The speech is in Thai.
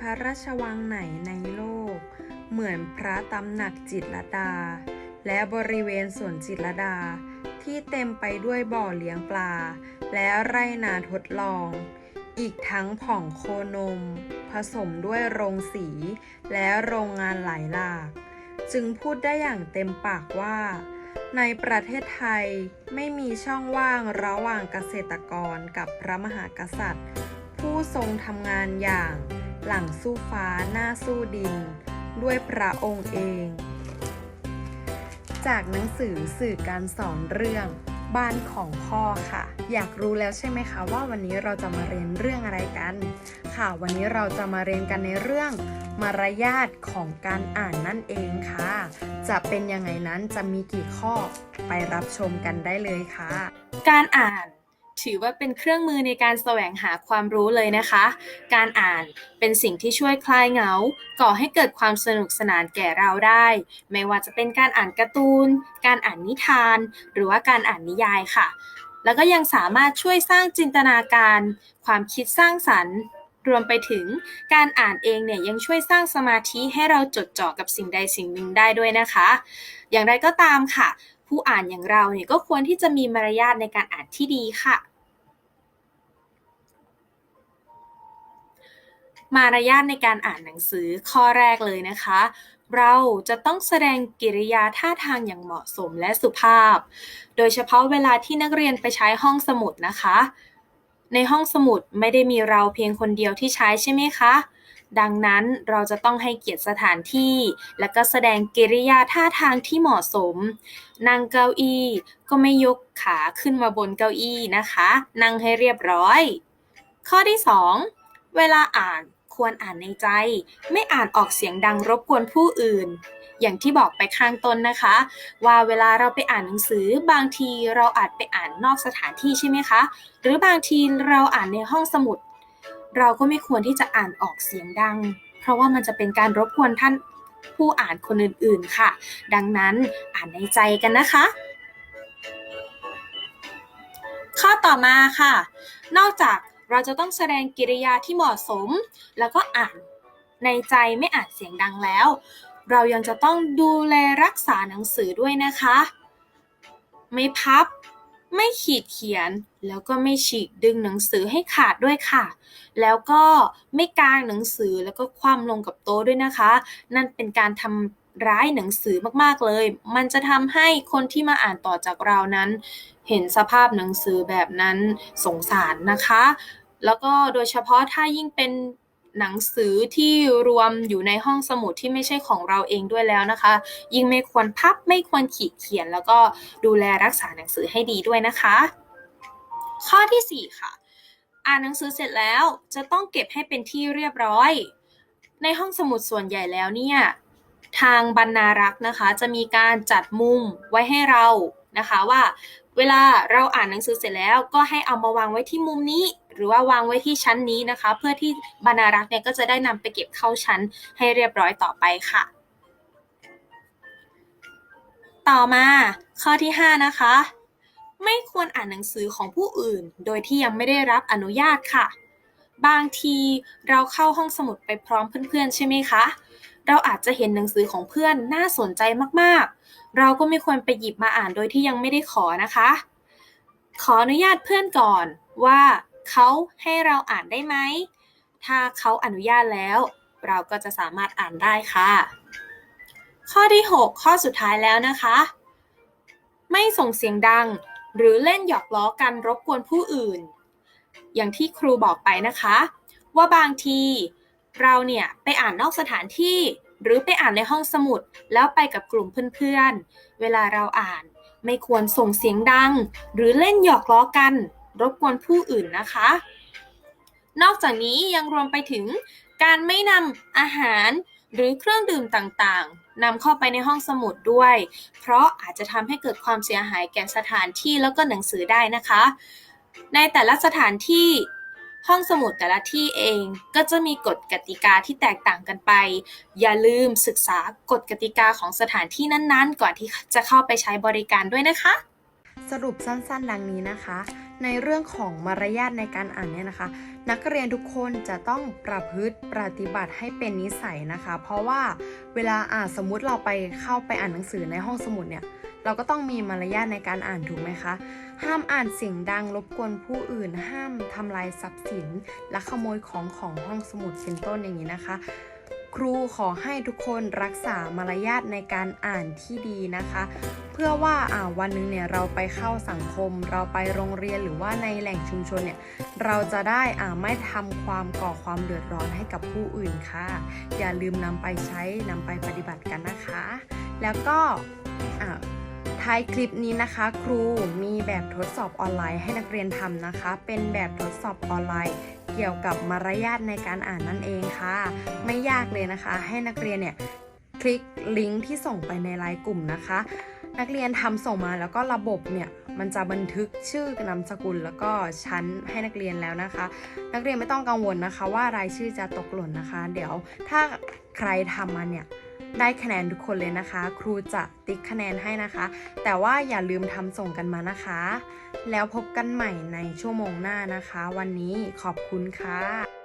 พระราชวังไหนในโลก เหมือนพระตำหนักจิตรดา และบริเวณสวนจิตรดา ที่เต็มไปด้วยบ่อเลี้ยงปลา และไร่นาทดลอง อีกทั้งผ่องโคนม ผสมด้วยโรงสี และโรงงานหลายหลาก จึงพูดได้อย่างเต็มปากว่าในประเทศไทยไม่มีช่องว่างระหว่างเกษตรกรกับพระมหากษัตริย์ ผู้ทรงทำงานอย่าง หลังสู้ฟ้าหน้าสู้ดิน ด้วยพระองค์เอง จากหนังสือสื่อการสอนเรื่องบ้านของพ่อค่ะ อยากรู้แล้วใช่ไหมคะว่าวันนี้เราจะมาเรียนเรื่องอะไรกัน ค่ะ วันนี้เราจะมาเรียนกันในเรื่องมารยาทของการอ่านนั่นเองค่ะ จะเป็นยังไงนั้นจะมีกี่ข้อไปรับชมกันได้เลยค่ะ การอ่าน ถือว่าเป็นเครื่องมือในการแสวงหาความรู้เลยนะคะ การอ่านเป็นสิ่งที่ช่วยคลายเหงา ก่อให้เกิดความสนุกสนานแก่เราได้ ไม่ว่าจะเป็นการอ่านการ์ตูน การอ่านนิทาน หรือว่าการอ่านนิยายค่ะ แล้วก็ยังสามารถช่วยสร้างจินตนาการ ความคิดสร้างสรรค์ รวมไปถึงการอ่านเองเนี่ยยังช่วยสร้างสมาธิให้เราจดจ่อกับสิ่งใดสิ่งหนึ่งได้ด้วยนะคะ อย่างไรก็ตามค่ะ ผู้อ่านอย่างเราเนี่ยก็ควรที่จะมีมารยาทในการอ่านที่ดีค่ะ มารยาทในการอ่านหนังสือข้อแรกเลยนะคะ เราจะต้องแสดงกิริยาท่าทางอย่างเหมาะสมและสุภาพ โดยเฉพาะเวลาที่นักเรียนไปใช้ห้องสมุดนะคะ ในห้องสมุดไม่ได้มีเราเพียงคนเดียวที่ใช้ใช่ไหมคะ ดังนั้นเราจะต้องให้เกียรติสถานที่ และก็แสดงกิริยาท่าทางที่เหมาะสม นั่งเก้าอี้ก็ไม่ยกขาขึ้นมาบนเก้าอี้นะคะ นั่งให้เรียบร้อย ข้อที่ 2 เวลาอ่าน ควรอ่านในใจ ไม่อ่านออกเสียงดังรบกวนผู้อื่น อย่างที่บอกไปข้างต้นนะคะ ว่าเวลาเราไปอ่านหนังสือบางทีเราอาจไปอ่านนอกสถานที่ใช่ไหมคะ หรือบางทีเราอ่านในห้องสมุด เราก็ไม่ควรที่จะอ่านออกเสียงดัง เพราะว่ามันจะเป็นการรบกวนท่านผู้อ่านคนอื่นๆค่ะ ดังนั้นอ่านในใจกันนะคะ ข้อต่อมาค่ะ นอกจาก เราจะต้องแสดงกิริยาที่เหมาะสม แล้วก็อ่านในใจไม่อ่านเสียงดังแล้ว เรายังจะต้องดูแลรักษาหนังสือด้วยนะคะ ไม่พับ ไม่ขีดเขียน แล้วก็ไม่ฉีกดึงหนังสือให้ขาดด้วยค่ะ แล้วก็ไม่กางหนังสือแล้วก็คว่ำลงกับโต๊ะด้วยนะคะ นั่นเป็นการทำร้ายหนังสือมากๆเลย มันจะทำให้คนที่มาอ่านต่อจากเรานั้น เห็นสภาพหนังสือแบบนั้นสงสารนะคะ แล้วก็โดยเฉพาะถ้ายิ่งเป็นหนังสือที่รวมอยู่ในห้องสมุดที่ไม่ใช่ของเราเองด้วยแล้วนะคะ ยิ่งไม่ควรพับไม่ควรขีดเขียน แล้วก็ดูแลรักษาหนังสือให้ดีด้วยนะคะ ข้อที่ 4 ค่ะ อ่านหนังสือเสร็จแล้วจะต้องเก็บให้เป็นที่เรียบร้อย ในห้องสมุดส่วนใหญ่แล้วเนี่ยทางบรรณารักษ์นะคะ จะมีการจัดมุมไว้ให้เรานะคะว่า เวลาเราอ่านหนังสือเสร็จแล้วก็ให้เอามาวางไว้ที่มุมนี้ หรือว่าวางไว้ที่ชั้นนี้นะคะ เพื่อที่บรรณารักษ์เนี่ยก็จะได้นำไปเก็บเข้าชั้นให้เรียบร้อยต่อไปค่ะ ต่อมาข้อที่ 5 นะคะ ไม่ควรอ่านหนังสือของผู้อื่น โดยที่ยังไม่ได้รับอนุญาตค่ะ บางทีเราเข้าห้องสมุดไปพร้อมเพื่อนๆ ใช่ไหมคะเราอาจจะเห็นหนังสือของเพื่อนน่าสนใจมากๆ เราก็ไม่ควรไปหยิบมาอ่านโดยที่ยังไม่ได้ขอนะคะ ขออนุญาตเพื่อนก่อนว่า เขาให้เราอ่านได้ไหม ถ้าเขาอนุญาตแล้ว เราก็จะสามารถอ่านได้ค่ะ ข้อที่ 6 ข้อสุดท้ายแล้วนะคะ ไม่ส่งเสียงดัง หรือเล่นหยอกล้อกันรบกวนผู้อื่น อย่างที่ครูบอกไปนะคะ ว่าบางทีเราเนี่ยไปอ่านนอกสถานที่หรือไปอ่านในห้องสมุด แล้วไปกับกลุ่มเพื่อนๆ เวลาเราอ่านไม่ควรส่งเสียงดัง หรือเล่นหยอกล้อกัน รบกวนผู้อื่นนะคะ นอกจากนี้ยังรวมไปถึงการไม่นำอาหารหรือเครื่องดื่มต่างๆนำเข้าไปในห้องสมุดด้วย เพราะอาจจะทำให้เกิดความเสียหายแก่สถานที่แล้วก็หนังสือได้นะคะ ในแต่ละสถานที่ห้องสมุดแต่ละที่เองก็จะมีกฎกติกาที่แตกต่างกันไป อย่าลืมศึกษากฎกติกาของสถานที่นั้นๆ ก่อนที่จะเข้าไปใช้บริการด้วยนะคะ สรุปสั้นๆ ดังนี้นะคะ ในเรื่องของมารยาทในการอ่านเนี่ยนะคะ นักเรียนทุกคนจะต้องประพฤติปฏิบัติให้เป็นนิสัยนะคะ เพราะว่าเวลาอ่านสมมุติเราไปเข้าไปอ่านหนังสือในห้องสมุดเนี่ยเราก็ต้องมีมารยาทในการอ่านถูกไหมคะ ห้ามอ่านเสียงดังรบกวนผู้อื่น ห้ามทำลายทรัพย์สิน และขโมยของของห้องสมุดเป็นต้นอย่างนี้นะคะ ครูขอให้ทุกคนรักษามารยาทในการอ่านที่ดีนะคะ เพื่อว่าอ่าวันนึงเนี่ยเราไปเข้าสังคม เราไปโรงเรียนหรือว่าในแหล่งชุมชนเนี่ยเราจะได้อ่าไม่ทำความก่อความเดือดร้อนให้กับผู้อื่นค่ะ อย่าลืมนำไปใช้นำไปปฏิบัติกันนะคะ แล้วก็อ่าท้ายคลิปนี้นะคะ ครูมีแบบทดสอบออนไลน์ให้นักเรียนทำนะคะ เป็นแบบทดสอบออนไลน์ เกี่ยวกับมารยาทในการอ่านนั่นเองค่ะ ไม่ยากเลยนะคะ ให้นักเรียนเนี่ยคลิกลิงก์ที่ส่งไปในไลน์กลุ่มนะคะ นักเรียนทำส่งมาแล้วก็ระบบเนี่ยมันจะบันทึกชื่อนามสกุลแล้วก็ชั้นให้นักเรียนแล้วนะคะ นักเรียนไม่ต้องกังวลนะคะ ว่ารายชื่อจะตกหล่นนะคะ เดี๋ยวถ้าใครทำมาเนี่ย ได้คะแนนทุกคนเลยนะคะ ครูจะติ๊กคะแนนให้นะคะ แต่ว่าอย่าลืมทำส่งกันมานะคะ แล้วพบกันใหม่ในชั่วโมงหน้านะคะ วันนี้ขอบคุณค่ะ